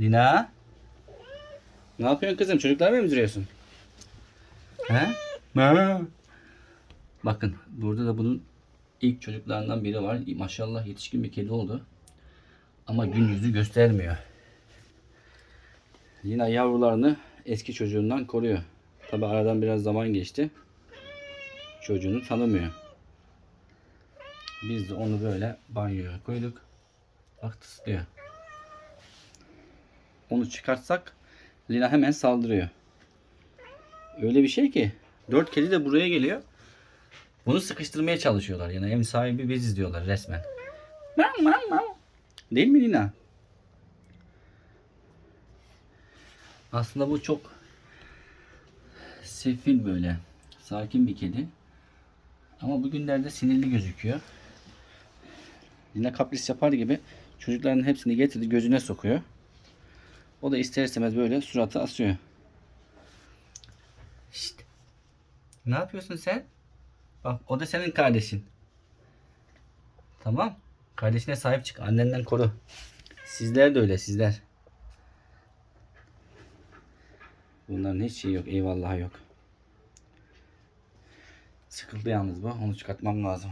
Lina. Ne yapıyorsun kızım? Çocuklar mı emziriyorsun? He? Bakın burada da bunun ilk çocuklarından biri var. Maşallah yetişkin bir kedi oldu. Ama gün yüzü göstermiyor. Lina yavrularını eski çocuğundan koruyor. Tabi aradan biraz zaman geçti. Çocuğunu tanımıyor. Biz de onu böyle banyoya koyduk. Bak tıslıyor. Onu çıkartsak Lina hemen saldırıyor. Öyle bir şey ki dört kedi de buraya geliyor. Bunu sıkıştırmaya çalışıyorlar. Yani ev sahibi biziz diyorlar resmen. Değil mi Lina? Aslında bu çok sefil böyle. Sakin bir kedi. Ama bugünlerde sinirli gözüküyor. Yine kapris yapar gibi çocukların hepsini getirdi gözüne sokuyor. O da ister istemez böyle suratı asıyor. Şşt. Ne yapıyorsun sen? Bak o da senin kardeşin. Tamam. Kardeşine sahip çık. Annenden koru. Sizler de öyle sizler. Bunların hiç şey yok. Eyvallah yok. Sıkıldı yalnız bu. Onu çıkartmam lazım.